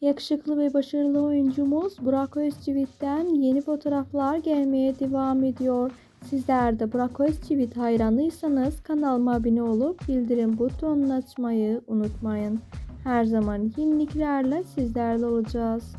Yakışıklı ve başarılı oyuncumuz Burak Özçivit'ten yeni fotoğraflar gelmeye devam ediyor. Sizler de Burak Özçivit hayranıysanız kanalıma abone olup bildirim butonunu açmayı unutmayın. Her zaman yeniliklerle sizlerle olacağız.